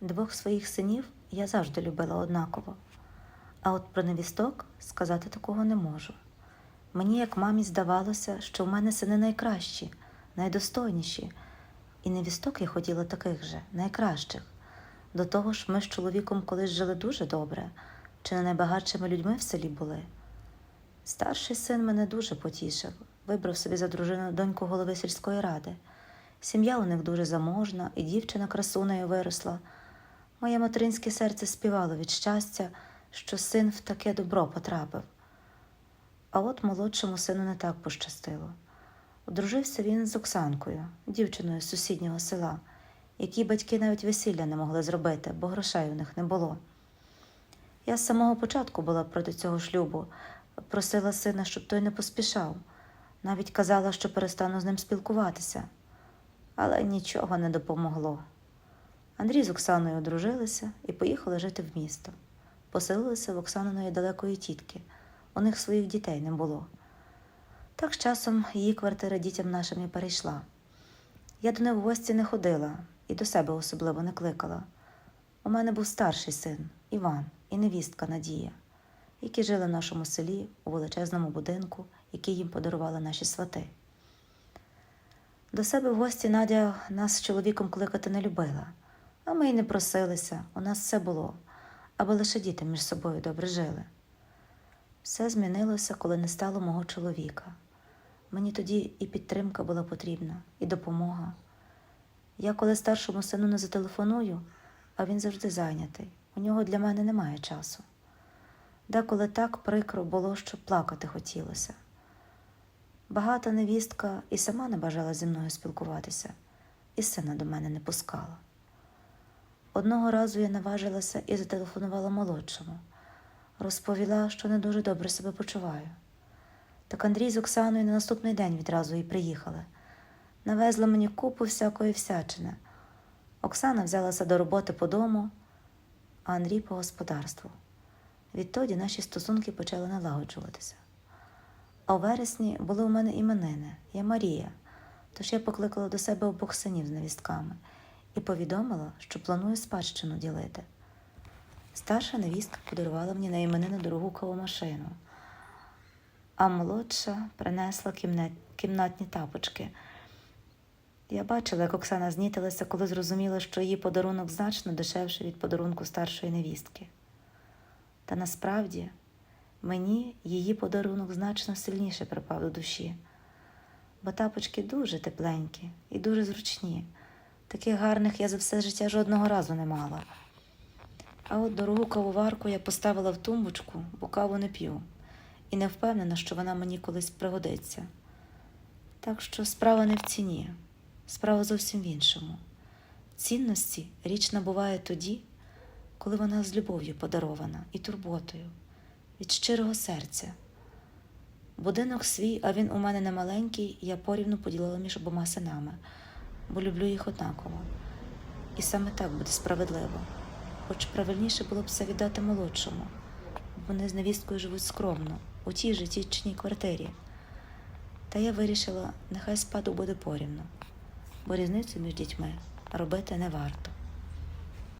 Двох своїх синів я завжди любила однаково. А от про невісток сказати такого не можу. Мені, як мамі, здавалося, що в мене сини найкращі, найдостойніші, і невісток я хотіла таких же, найкращих. До того ж, ми з чоловіком колись жили дуже добре, чи не найбагатшими людьми в селі були. Старший син мене дуже потішив, вибрав собі за дружину доньку голови сільської ради. Сім'я у них дуже заможна, і дівчина красунею виросла. Моє материнське серце співало від щастя, що син в таке добро потрапив. А от молодшому сину не так пощастило. Одружився він з Оксанкою, дівчиною з сусіднього села, якій батьки навіть весілля не могли зробити, бо грошей у них не було. Я з самого початку була проти цього шлюбу, просила сина, щоб той не поспішав, навіть казала, що перестану з ним спілкуватися, але нічого не допомогло. Андрій з Оксаною одружилися і поїхали жити в місто. Поселилися в Оксаниної далекої тітки. У них своїх дітей не було. Так з часом її квартира дітям нашим і перейшла. Я до них в гості не ходила і до себе особливо не кликала. У мене був старший син Іван і невістка Надія, які жили в нашому селі у величезному будинку, який їм подарували наші свати. До себе в гості Надя нас з чоловіком кликати не любила, а ми й не просилися, у нас все було, аби лише діти між собою добре жили. Все змінилося, коли не стало мого чоловіка. Мені тоді і підтримка була потрібна, і допомога. Я коли старшому сину не зателефоную, а він завжди зайнятий. У нього для мене немає часу. Деколи так прикро було, що плакати хотілося. Багата невістка і сама не бажала зі мною спілкуватися, і сина до мене не пускала. Одного разу я наважилася і зателефонувала молодшому, розповіла, що не дуже добре себе почуваю. Так Андрій з Оксаною на наступний день відразу і приїхали. Навезли мені купу всякої всячини. Оксана взялася до роботи по дому, а Андрій по господарству. Відтоді наші стосунки почали налагоджуватися. А у вересні були у мене іменини, я Марія, тож я покликала до себе обох синів з невістками і повідомила, що планую спадщину ділити. Старша невістка подарувала мені на іменини дорогу кавомашину, а молодша принесла кімнат... кімнатні тапочки. Я бачила, як Оксана знітилася, коли зрозуміла, що її подарунок значно дешевший від подарунку старшої невістки. Та насправді мені її подарунок значно сильніше припав до душі, бо тапочки дуже тепленькі і дуже зручні. Таких гарних я за все життя жодного разу не мала. А от дорогу кавоварку я поставила в тумбочку, бо каву не п'ю, і не впевнена, що вона мені колись пригодиться. Так що справа не в ціні, справа зовсім в іншому. Цінності річ набуває тоді, коли вона з любов'ю подарована і турботою, від щирого серця. Будинок свій, а він у мене не маленький, я порівну поділила між обома синами, бо люблю їх однаково. І саме так буде справедливо. Хоч правильніше було б все віддати молодшому, бо вони з невісткою живуть скромно, у тій же тічній квартирі. Та я вирішила, нехай спадок буде порівну, бо різницю між дітьми робити не варто.